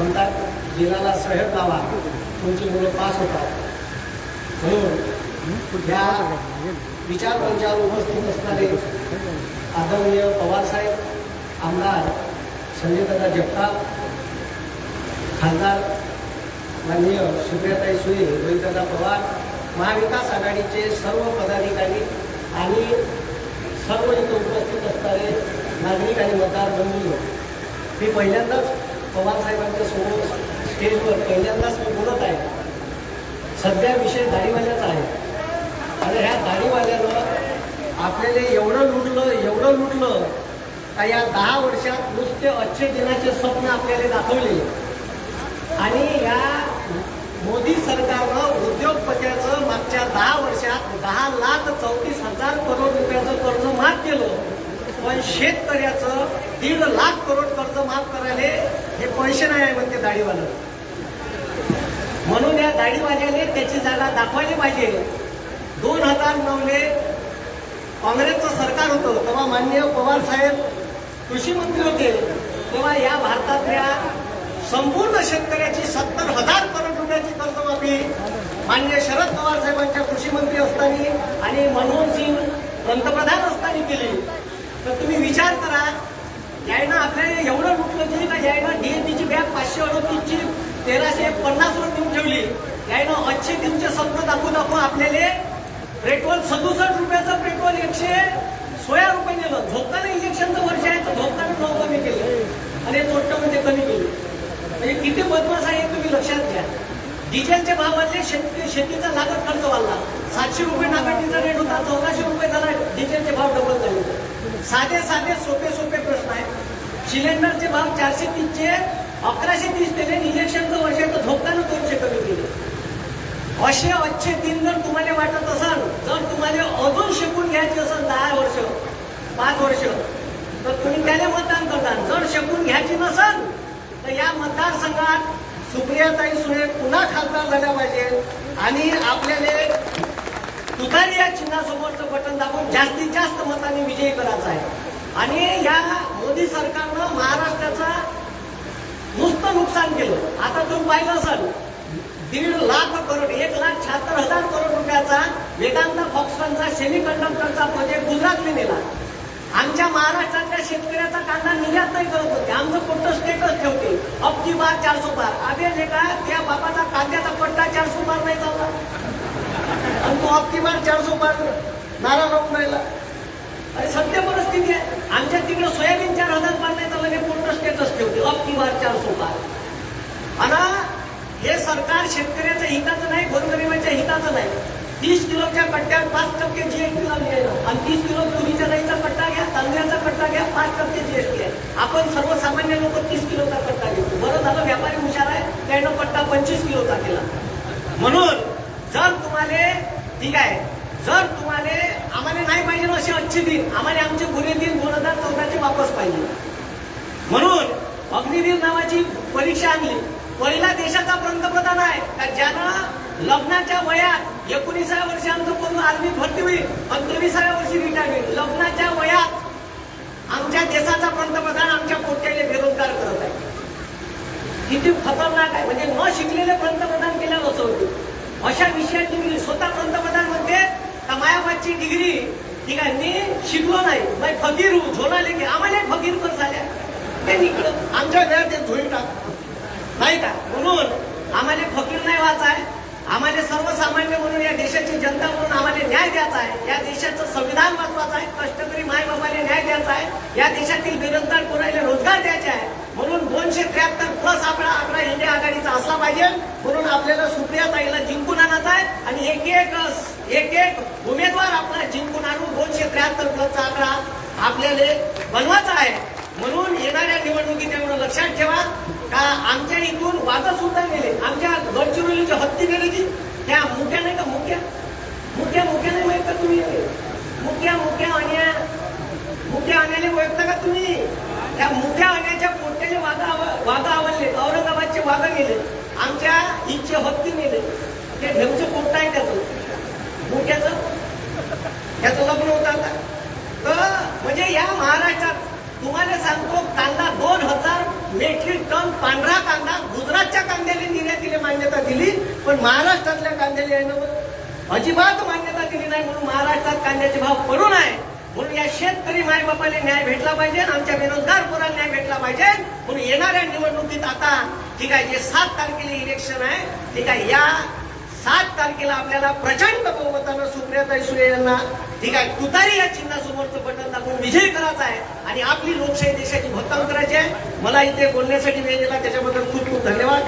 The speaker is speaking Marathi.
म्हणतात जिल्ह्याला सहज लावा तुमची मुलं पास होतात. म्हणून या विचार मंचावर उपस्थित असणारे आदरणीय पवारसाहेब आमदार संजयदादा जगताप खासदार माननीय सुप्रियाताई सुळे रोहितदादा पवार महाविकास आघाडीचे सर्व पदाधिकारी आणि सर्व इथं उपस्थित असणारे नागरिक आणि मतदार बंधू मी पहिल्यांदाच पवारसाहेबांच्या समोर स्टेजवर पहिल्यांदाच मी बोलत आहे. सध्या विषय दाढीवाल्याचा आहे. आणि ह्या दाढीवाल्यानं आपल्याला एवढं लुटलं एवढं लुटलं का या दहा वर्षात नुसते अच्छे दिनाचे स्वप्न आपल्याला दाखवले. आणि या मोदी सरकारनं उद्योगपत्याचं मागच्या दहा वर्षात दहा लाख चौतीस हजार करोड रुपयाचं कर्ज माफ केलं. पण शेतकऱ्याचं दीड लाख करोड कर्ज माफ करायला हे पैसे नाही आहे म्हणते दाढीवालं. म्हणून या दाढीवाल्याने त्याची जागा दाखवायला पाहिजे. दोन हजार नऊले काँग्रेसचं सरकार होतं तेव्हा माननीय पवार साहेब कृषी मंत्री होते. तेव्हा या भारतातल्या संपूर्ण शेतकऱ्याची सत्तर हजार करोड रुपयाची कर्जमाफी माननीय शरद पवार साहेबांच्या कृषी मंत्री असताना आणि मनमोहन सिंग पंतप्रधान असताना केली. तर तुम्ही विचार करा. यायनं आपल्याला एवढं लुटलं की का यायनं डीएपीची बॅग पाचशे अडतीसची तेराशे पन्नास वर देऊन ठेवली. यायनं अच्छे दिनचे स्वप्न दाखवून दाखवू आपल्याला पेट्रोल सदुसष्ट रुपयाचं पेट्रोल एकशे सोळा रुपये नेलं. झोपताना इलेक्शनचं वर्ष आहे तर झोपताना नऊ कमी केलं. आणि तोट्यामध्ये म्हणजे कमी केले. म्हणजे किती बदमाश आहे हे तुम्ही लक्षात घ्या. डिझेलचे भाव वाढले शेतकरी शेतीचा लागत खर्च वाढला. सातशे रुपये नागाटीचा रेट होता चौदाशे रुपये झाला डिझेलचे भाव डबल झाले साधे साधे सोपे सोपे प्रश्न आहेत. सिलेंडरचे भाव चारशे तीसचे अकराशे तीस केले इलेक्शनचं वर्ष तर झोपताना दोनशे कमी दिले. असे अच्छे दिन जर तुम्हाला वाटत असाल जर तुम्हाला अजून शिकून घ्यायचे असेल दहा वर्ष पाच वर्ष तर तुम्ही त्याला मतदान करता जर शिकून घ्यायची नसेल तर या मतदारसंघात सुप्रियाताई सुळे पुन्हा खासदार झाल्या पाहिजे आणि आपल्याला तुतारी या चिन्हासमोरचं बटन दाबून जास्तीत जास्त मताने विजयी करायचा आहे. आणि या मोदी सरकारनं महाराष्ट्राचा नुसतं नुकसान केलं. आता तुम्ही पाहिलं असाल दीड लाख करोड एक लाख शहात्तर हजार करोड रुपयाचा वेदांता फॉक्सकॉनचा सेमी कंडक्टरचा प्रोजेक्ट गुजरातने नेला. आमच्या महाराष्ट्रातल्या शेतकऱ्याचा कांदा निर्यात नाही करत होते. आमचं कुठं स्टेटस ठेवते? अब की बार चारशे बार अभे जे का? त्या बापाचा कांद्याचा पट्टा चारशे बार नाही चालला. आणि तो अब की बार नारा लावून राहिला अरे सत्य परिस्थिती आहे आमच्या तिकडे सोयाबीन चार हजार बार नाही चाललं हे पूर्ण स्टेटस ठेवते. अब की बार चारशे बार आणि हे सरकार शेतकऱ्याच्या हिताचं नाही गोरगरिबाच्या हिताचं नाही. तीस किलोच्या कट्ट्यावर पाच टक्के जीएसटी लावली आहे. आणि तीस किलो तुरीच्या डाळीचा कट्टा घ्या तांदळाचा कट्टा घ्या पाच टक्के जीएसटी आहे. आपण सर्वसामान्य लोक तीस किलोचा कट्टा घेतो. बरं झालं व्यापारी हुशार आहे त्यानं कट्टा पंचवीस किलोचा केला. म्हणून जर तुम्हाला ठीक आहे. जर तुम्हाला आम्हाला नाही पाहिजे ना असे अच्छे दिन आम्हाला आमचे गुन्हे दिन दोन हजार चौदाचे वापस पाहिजे. म्हणून अग्निवीर नावाची परीक्षा आणली. पहिला देशाचा पंतप्रधान आहे. का ज्यानं लग्नाच्या वयात एकोणीसाव्या वर्षी आमचं कोण आर्मी भरती होईल पंचवीसाव्या वर्षी रिटायरमेंट लग्नाच्या वयात आमच्या देशाचा पंतप्रधान आमच्या पोट्याने बेरोजगार करत आहे. किती खतरनाक आहे. म्हणजे न शिकलेले पंतप्रधान केल्यावर असं होते. अशा विषयात तुम्ही स्वतः पंतप्रधान म्हणते का मायाबादची डिग्री ठीक आहे मी शिकलो नाही. मी फकीर हो झोला लेके आम्हाला फकीर कर झाल्या. ते निकडं आमच्या घरात ते झोळी टाक. नाही का? म्हणून आम्हाला फकीर नाही व्हायचा आहे. आम्हाला सर्वसामान्य म्हणून या देशाची जनता म्हणून आम्हाला न्याय द्यायचा आहे. या देशाचं संविधान वाचवायचं आहे कष्टकरी माय बाबाला न्याय द्यायचा आहे या देशातील बेरोजगार कोणाला रोजगार द्यायचे आहे म्हणून दोनशे त्र्याहत्तर प्लस आपला आकडा इंडिया आघाडीचा असला पाहिजे म्हणून आपल्याला सुप्रिया ताईला जिंकून आणायचा आहे आणि एक एक एक एक उमेदवार आपला जिंकून आणून दोनशे त्र्याहत्तर प्लसचा आकडा आपल्याला बनवायचा आहे. म्हणून येणाऱ्या निवडणुकीत एवढं लक्षात ठेवा का आमच्या इथून वादं सुद्धा गेले. आमच्या गडचिरोलीच्या हत्ती गेली ती त्या मुख्या नाही का मुख्या मुख्या मुख्या नाही माहीत तुम्ही? मुख्या मुख्या अन्या मुख्या अन्याने ओळखता का तुम्ही? त्या मुख्या अन्याच्या पोट्याचे वाघ वादा आवडले. औरंगाबादचे वाघ गेले. आमच्या इच्छे हत्ती गेले ते ठेवचं कोणतं आहे त्याचं. मोठ्याचं त्याचं लग्न होतं आता. तर म्हणजे या महाराष्ट्रात तुम्हाला सांगतो कांदा दोन हजार मेट्रिक टन पांढरा कांदा गुजरातच्या कांद्याने निर्यातीला मान्यता दिली पण महाराष्ट्रातल्या कांद्याला आहे ना अजिबात मान्यता दिली नाही म्हणून महाराष्ट्रात कांद्याचे भाव पडून आहे म्हणून या शेतकरी मायबापाला न्याय भेटला पाहिजे आमच्या बेरोजगार पोरांना न्याय भेटला पाहिजे. म्हणून येणाऱ्या निवडणुकीत आता ठीक आहे जे सात तारखेला इलेक्शन आहे ठीक आहे या सात तारखेला आपल्याला प्रचंड बहुमतानं सुप्रियाताई सुळे यांना ठीक आहे तुतारी या चिन्हासमोरचं बटन दाखवून विजय करायचा आहे आणि आपली लोकशाही देशाची भक्कम करायची आहे. मला इथे बोलण्यासाठी वेळ दिला त्याच्याबद्दल खूप खूप धन्यवाद.